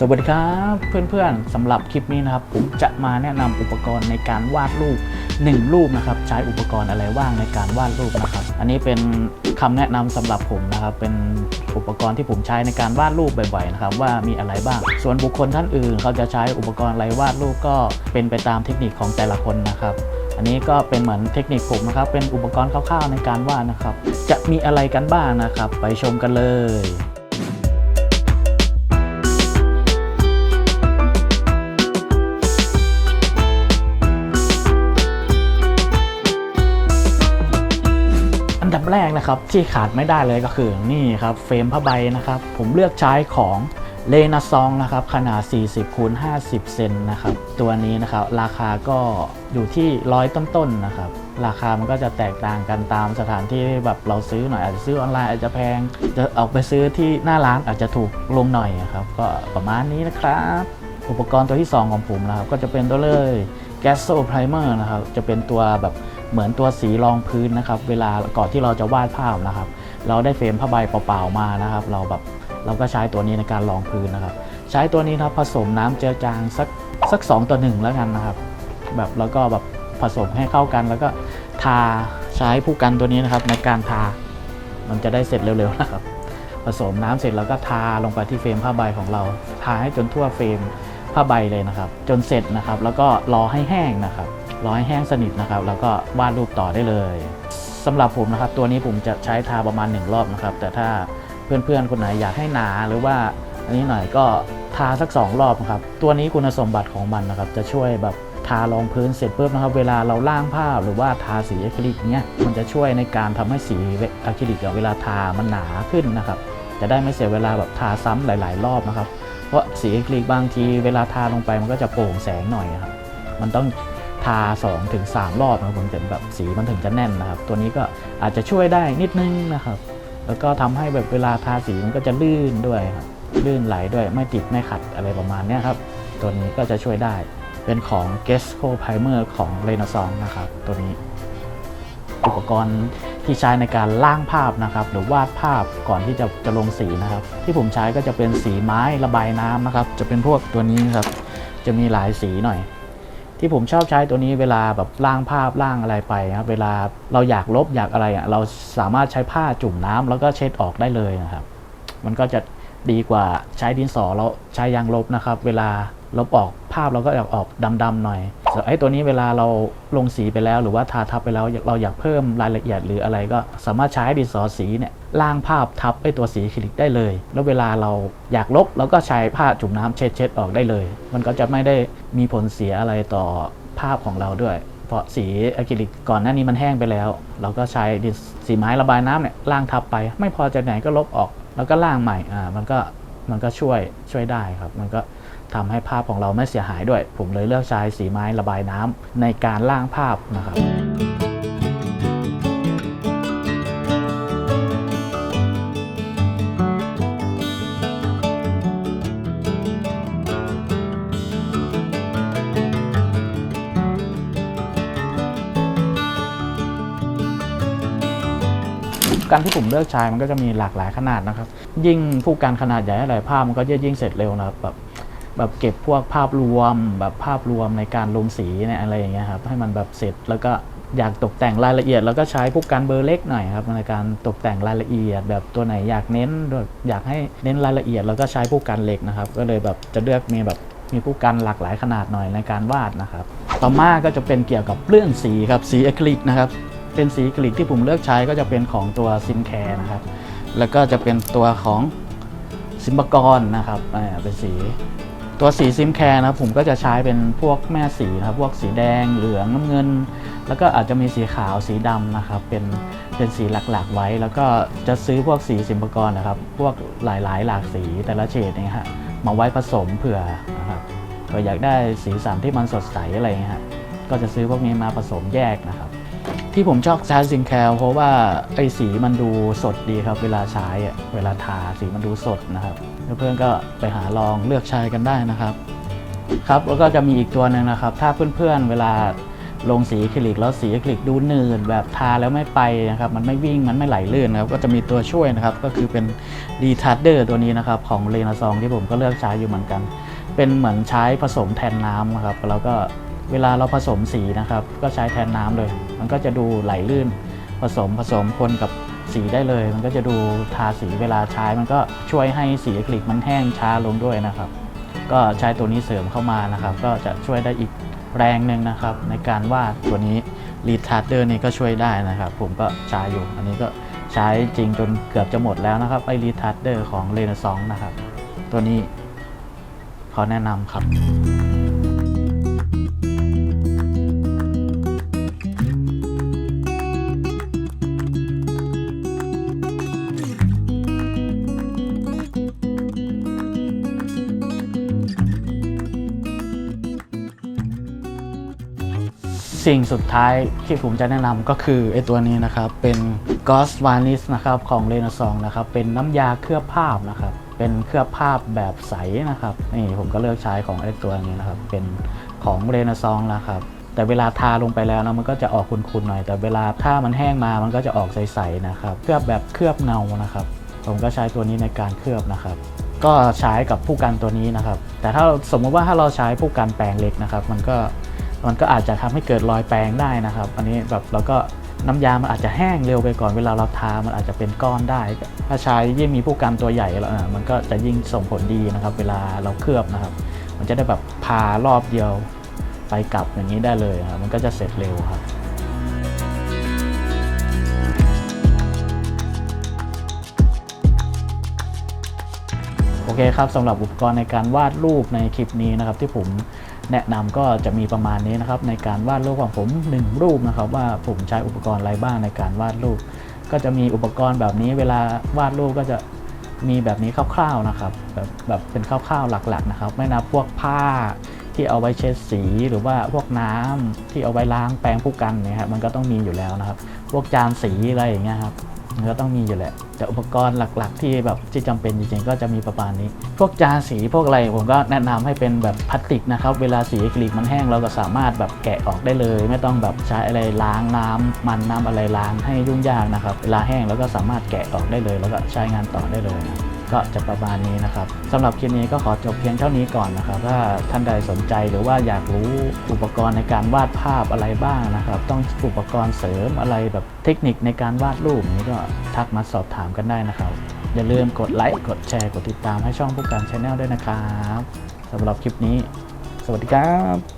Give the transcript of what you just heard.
สวัสดีครับเพื่อนๆสำหรับคลิปนี้นะครับ ผมจะมาแนะนำอุปกรณ์ในการวาดรูป 1 รูปนะครับ ใช้อุปกรณ์อะไรว่างในการวาดรูปนะครับ อันนี้เป็นคำแนะนำสำหรับผมนะครับ เป็นอุปกรณ์ที่ผมใช้ในการวาดรูปบ่อยๆนะครับ ว่ามีอะไรบ้าง ส่วนบุคคลท่านอื่น เขาจะใช้อุปกรณ์อะไรวาดรูปก็เป็นไปตามเทคนิคของแต่ละคนนะครับอันนี้ก็เป็นเหมือนเทคนิคผมนะครับ เป็นอุปกรณ์คร่าวๆในการวาดนะครับ จะมีอะไรกันบ้างนะครับ ไปชมกันเลย นะครับที่ขาดไม่ได้เลยก็คือนี่ครับเฟรมผ้าใบนะครับผมเลือกใช้ของเลนาซองนะครับขนาด 40คูณ50 เซนนะครับตัวนี้นะครับราคาก็อยู่ที่ร้อยต้นๆนะครับราคามันก็จะแตกต่างกันตามสถานที่แบบเราซื้อหน่อยอาจจะซื้อออนไลน์อาจจะแพง จะเอาไปซื้อที่หน้าร้านอาจจะถูกลงหน่อยครับก็ประมาณนี้นะครับ อุปกรณ์ตัวที่ 2 ของผมนะครับก็จะเป็นตัวเลย g a s o Primer นะครับจะเป็นตัวแบบ เหมือนตัวสีรองพื้นนะครับ เวลาก่อนที่เราจะวาดภาพนะครับ เราได้เฟรมผ้าใบเปล่าๆมานะครับ เราแบบเราก็ใช้ตัวนี้ในการรองพื้นนะครับ ใช้ตัวนี้ครับผสมน้ำเจือจางสักสัก2ต่อ1แล้วกันนะครับ แบบแล้วก็แบบผสมให้เข้ากัน แล้วก็ทาใช้ผู้กันตัวนี้นะครับ ในการทามันจะได้เสร็จเร็วๆนะครับ ผสมน้ำเสร็จแล้วก็ทาลงไปที่เฟรมผ้าใบของเรา ทาให้จนทั่วเฟรมผ้าใบเลยนะครับ จนเสร็จนะครับ แล้วก็รอให้แห้งนะครับ รอให้แห้งสนิทนะครับ แล้วก็วาดรูปต่อได้เลยสำหรับผมนะครับ ตัวนี้ผมจะใช้ทาประมาณ 1 รอบนะครับ แต่ถ้าเพื่อนๆ คนไหนอยากให้หนาหรือว่าอันนี้หน่อยก็ทาสัก 2 รอบนะครับ ตัวนี้คุณสมบัติของมันนะครับ จะช่วยแบบทารองพื้นเสร็จปุ๊บนะครับ เวลาเราล่างภาพหรือว่าทาสีอะคริลิกเนี้ยมันจะช่วยในการทำให้สีอะคริลิกเวลาทามันหนาขึ้นนะครับ จะได้ไม่เสียเวลาแบบทาซ้ำหลาย ๆ รอบนะครับ เพราะสีอะคริลิกบางทีเวลาทาลงไปมันก็จะโปร่งแสงหน่อยครับ มันต้อง ทา2ถึง3รอบนะครับผมถึงแบบสีมันถึงจะแน่นนะครับ ตัวนี้ก็อาจจะช่วยได้นิดนึงนะครับ แล้วก็ทำให้แบบเวลาทาสีมันก็จะลื่นด้วยครับลื่นไหลด้วยไม่ติดไม่ขัดอะไรประมาณนี้ครับ ตัวนี้ก็จะช่วยได้เป็นของ g e s c o Primer ของ r e n a s s a n นะครับ ตัวนี้ อุปกรณ์ที่ใช้ในการล่างภาพนะครับ หรือวาดภาพก่อนที่จะจะลงสีนะครับ ที่ผมใช้ก็จะเป็นสีไม้ระบายน้ำนะครับ จะเป็นพวกตัวนี้ครับ จะมีหลายสีหน่อย ที่ผมชอบใช้ตัวนี้เวลาแบบล่างภาพล่างอะไรไปครับเวลาเราอยากลบอยากอะไรอะเราสามารถใช้ผ้าจุ่มน้ำแล้วก็เช็ดออกได้เลยนะครับ มันก็จะดีกว่าใช้ดินสอเราใช้ยางลบนะครับ เวลา ลบออกภาพเราก็อยากออกดำๆหน่อยส่วนไอ้ตัวนี้เวลาเราลงสีไปแล้ว หรือว่าทาทับไปแล้วเราอยากเพิ่มรายละเอียดหรืออะไรก็สามารถใช้ดินสอสีเนี่ยล่างภาพทับไอ้ตัวสีคลิกได้เลย แล้วเวลาเราอยากลบเราก็ใช้ผ้าจุ่มน้ำเช็ดเช็ดๆออกได้เลย มันก็จะไม่ได้มีผลเสียอะไรต่อภาพของเราด้วย เพราะสีอะคริลิกก่อนหน้านี้มันแห้งไปแล้ว เราก็ใช้ดินสีไม้ระบายน้ำเนี่ยล่างทับไป ไม่พอใจไหนก็ลบออก แล้วก็ล่างใหม่อ่ามันก็มันก็ช่วยช่วยได้ครับ มันก็ ทำให้ภาพของเราไม่เสียหายด้วย ผมเลยเลือกใช้สีไม้ระบายน้ำในการล่างภาพนะครับการที่ผมเลือกใช้มันก็จะมีหลากหลายขนาดนะครับ ยิ่งผู้การขนาดใหญ่อะไรภาพมันก็จะยิ่งเสร็จเร็วนะครับแบบ แบบเก็บพวกภาพรวม แบบภาพรวมในการลงสีเนี่ยอะไรอย่างเงี้ยครับให้มันแบบเสร็จแล้วก็อยากตกแต่งรายละเอียด แล้วก็ใช้พวกการเบอร์เล็กหน่อยครับในการตกแต่งรายละเอียด แบบตัวไหนอยากเน้นอยากให้เน้นรายละเอียด แล้วก็ใช้พวกการเหล็กนะครับ ก็เลยแบบจะเลือกมีแบบมีผู้กันหลากหลายขนาดหน่อยในการวาดนะครับ ต่อมาก็จะเป็นเกี่ยวกับเรื่องสีครับสีอะคริลิกนะครับเป็นสีอะคริลิกที่ผมเลือกใช้ก็จะเป็นของตัวซิมแคร์นะครับแล้วก็จะเป็นตัวของซิมบกรนะครับอ่เป็นสี ตัวสีซิมแคร์นะครับผมก็จะใช้เป็นพวกแม่สีนะครับพวกสีแดงเหลืองน้ำเงิน แล้วก็อาจจะมีสีขาวสีดำนะครับเป็นเป็นสีหลักๆไว้ แล้วก็จะซื้อพวกสีซิมบกรนะครับ พวกหลายๆ หลากสีแต่ละเฉดเนี่ยฮะมาไว้ผสมเผื่อนะครับเผื่อยากได้สีสันที่มันสดใสอะไรเงี้ยฮะก็จะซื้อพวกนี้มาผสมแยกนะครับ ที่ผมชอบใช้ซิงแคลเพราะว่าไอ้สีมันดูสดดีครับ เวลาใช้อะเวลาทาสีมันดูสดนะครับเพื่อนๆก็ไปหาลองเลือกใช้กันได้นะครับ ครับแล้วก็จะมีอีกตัวหนึ่งนะครับ ถ้าเพื่อนๆเวลาลงสีอะคริลิกแล้วสีอะคริลิกดูหนืดแบบทาแล้วไม่ไปนะครับมันไม่วิ่งมันไม่ไหลลื่นนะครับก็จะมีตัวช่วยนะครับก็คือเป็น d e t a r d e r ตัวนี้นะครับของเลนาซองที่ผมก็เลือกใช้อยู่เหมือนกัน เป็นเหมือนใช้ผสมแทนน้ำนะครับแล้วก็เวลาเราผสมสีนะครับ ก็ใช้แทนน้ำเลย มันก็จะดูไหลลื่น ผสมผสมคนกับสีได้เลย มันก็จะดูทาสีเวลาใช้มันก็ช่วยให้สีอะคริลิกมันแห้งช้าลงด้วยนะครับ ก็ใช้ตัวนี้เสริมเข้ามานะครับ ก็จะช่วยได้อีกแรงหนึ่งนะครับ ในการวาดตัวนี้ r e t a r d e r นี่ก็ช่วยได้นะครับ ผมก็ใช้อยู่ อันนี้ก็ใช้จริงจนเกือบจะหมดแล้วนะครับไอ้ r e t a r d e r ของ r e n a s a n c e นะครับ ตัวนี้ขอแนะนำครับ สิ่งสุดท้ายที่ผมจะแนะนำก็คือไอตัวนี้นะครับเป็น g o s v a n i s นะครับของ r e n a s a n c e นะครับเป็นน้ำยาเคลือบภาพนะครับเป็นเคลือบภาพแบบใสนะครับนี่ผมก็เลือกใช้ของไอตัวนี้นะครับเป็นของ r e n a s a n c e นะครับแต่เวลาทาลงไปแล้วนะมันก็จะออกขุ่นๆหน่อย แต่เวลาถ้ามันแห้งมามันก็จะออกใสๆนะครับเคลือบแบบเคลือบเงานะครับ ผมก็ใช้ตัวนี้ในการเคลือบนะครับ ก็ใช้กับผู้กันตัวนี้นะครับ แต่ถ้าสมมติว่าถ้าเราใช้ผู้กันแปรงเล็กนะครับ มันก็ มันก็อาจจะทำให้เกิดรอยแปรงได้นะครับ อันนี้แบบเราก็น้ำยา มันอาจจะแห้งเร็วไปก่อนเวลาเราทา มันอาจจะเป็นก้อนได้ ถ้าใช้ยิ่งมีผู้กันตัวใหญ่แล้วอะมันก็จะยิ่งส่งผลดีนะครับ เวลาเราเคลือบนะครับ มันจะได้แบบพารอบเดียวไปกลับอย่างนี้ได้เลยครับมันก็จะเสร็จเร็วครับโอเคครับสำหรับอุปกรณ์ในการวาดรูปในคลิปนี้นะครับที่ผม แนะนำก็จะมีประมาณนี้นะครับในการวาดรูปของผม 1 รูปนะครับว่าผมใช้อุปกรณ์อะไรบ้างในการวาดรูป ก็จะมีอุปกรณ์แบบนี้เวลาวาดรูปก็จะมีแบบนี้คร่าวๆนะครับแบบแบบเป็นคร่าวๆหลักๆนะครับ ไม่นับพวกผ้าที่เอาไว้เช็ดสีหรือว่าพวกน้ำที่เอาไว้ล้างแปรงผู้กันเนี่ยครับมันก็ต้องมีอยู่แล้วนะครับ พวกจานสีอะไรอย่างเงี้ยครับ มันก็ต้องมีอยู่แหละ แต่อุปกรณ์หลักๆ ที่แบบที่จำเป็นจริงๆก็จะมีประมาณนี้ พวกจานสีพวกอะไรผมก็แนะนำให้เป็นแบบพลาสติกนะครับ เวลาสีอะคริลิกมันแห้งเราก็สามารถแบบแกะออกได้เลย ไม่ต้องแบบใช้อะไรล้างน้ำมันน้ำอะไรล้างให้ยุ่งยากนะครับ เวลาแห้งเราก็สามารถแกะออกได้เลย แล้วก็ใช้งานต่อได้เลยนะ ก็จะประมาณนี้นะครับสำหรับคลิปนี้ก็ขอจบเพียงเท่านี้ก่อนนะครับถ้าท่านใดสนใจหรือว่าอยากรู้อุปกรณ์ในการวาดภาพอะไรบ้างนะครับ ต้องอุปกรณ์เสริมอะไรแบบเทคนิคในการวาดรูปนี้ก็ทักมาสอบถามกันได้นะครับ อย่าลืมกดไลค์กดแชร์กดติดตามให้ช่องผู้การชาแนลด้วยนะครับสำหรับคลิปนี้ สวัสดีครับ